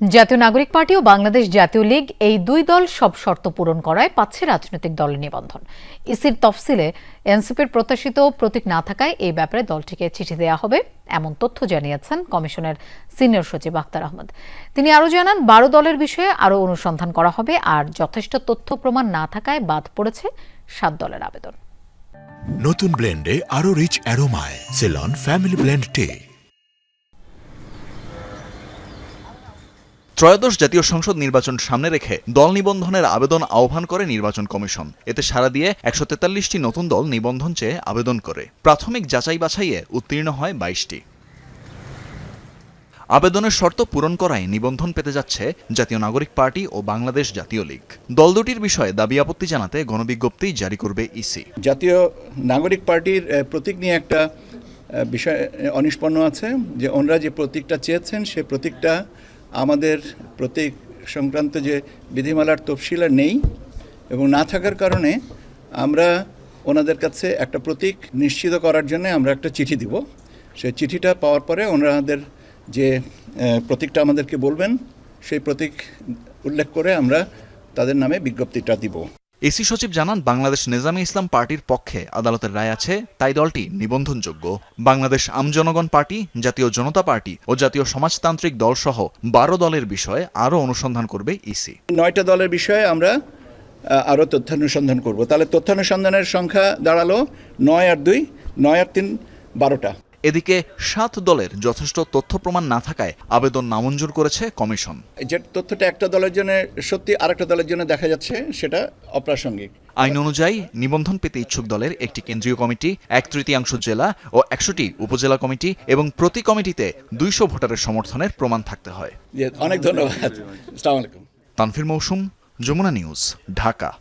জাতীয় নাগরিক পার্টি ও বাংলাদেশ জাতীয় লীগ এই দুই দল সব শর্ত পূরণ করায় পাচ্ছে রাজনৈতিক দলের নিবন্ধন। ইসির তফসিলে এনসিপির প্রত্যাশিত প্রতীক না থাকায় এই ব্যাপারে দলটিকে চিঠি দেওয়া হবে, এমন তথ্য জানিয়েছেন কমিশনের সিনিয়র সচিব আখতার আহমদ। তিনি আরও জানান, বারো দলের বিষয়ে আরও অনুসন্ধান করা হবে, আর যথেষ্ট তথ্য প্রমাণ না থাকায় বাদ পড়েছে সাত দলের আবেদন। নতুন ব্লেন্ডে আরও রিচ অ্যারোমায়, সেলন, ফ্যামিলি ব্লেন্ড টে। ত্রয়োদশ জাতীয় সংসদ নির্বাচন সামনে রেখে দল নিবন্ধনের আবেদন আহ্বান করে নির্বাচন কমিশন। এতে সাড়া দিয়ে একশো তেতাল্লিশটি নতুন দল নিবন্ধন চেয়ে আবেদন করে। প্রাথমিক যাচাই বাছাইয়ে উত্তীর্ণ হয় বাইশটি। আবেদনের শর্ত পূরণ করায় নিবন্ধন পেতে যাচ্ছে জাতীয় নাগরিক পার্টি ও বাংলাদেশ জাতীয় লীগ। দল দুটির বিষয়ে দাবি আপত্তি জানাতে গণবিজ্ঞপ্তি জারি করবে ইসি। জাতীয় নাগরিক পার্টির প্রতীক নিয়ে একটা বিষয় অনিষ্পন্ন আছে যে ওনারা যে প্রতীকটা চেয়েছেন, সে প্রতীকটা আমাদের প্রতীক সংক্রান্ত যে বিধিমালার তফসিলা নেই এবং না থাকার কারণে আমরা ওনাদের কাছে একটা প্রতীক নিশ্চিত করার জন্য আমরা একটা চিঠি দিব। সেই চিঠিটা পাওয়ার পরে ওনাদের যে প্রতীকটা আমাদেরকে বলবেন, সেই প্রতীক উল্লেখ করে আমরা তাদের নামে বিজ্ঞপ্তিটা দিব। এসি সচিব জানান, বাংলাদেশ নেজামে ইসলাম পার্টির পক্ষে আদালতের রায় আছে, তাই দলটি নিবন্ধনযোগ্য। বাংলাদেশ আমজনগণ পার্টি, জাতীয় জনতা পার্টি ও জাতীয় সমাজতান্ত্রিক দল সহ বারো দলের বিষয়ে আরও অনুসন্ধান করবে ইসি। নয়টা দলের বিষয়ে আমরা আরও তথ্যানুসন্ধান করব। তাহলে তথ্যানুসন্ধানের সংখ্যা দাঁড়াল নয় আর দুই, নয় আর তিন, বারোটা। এদিকে সাত দলের যথেষ্ট তথ্য প্রমাণ না থাকায় আবেদন নামঞ্জুর করেছে কমিশন। যে তথ্যটা একটা দলের জন্য সত্যি আরেকটা দলের জন্য দেখা যাচ্ছে সেটা অপ্রাসঙ্গিক। আইন অনুযায়ী নিবন্ধন পেতে ইচ্ছুক দলের একটি কেন্দ্রীয় কমিটি এক তৃতীয়াংশ জেলা ও একশোটি উপজেলা কমিটি এবং প্রতি কমিটিতে দুইশো ভোটারের সমর্থনের প্রমাণ থাকতে হয়। অনেক ধন্যবাদ। তানফির মৌসুম যমুনা নিউজ ঢাকা।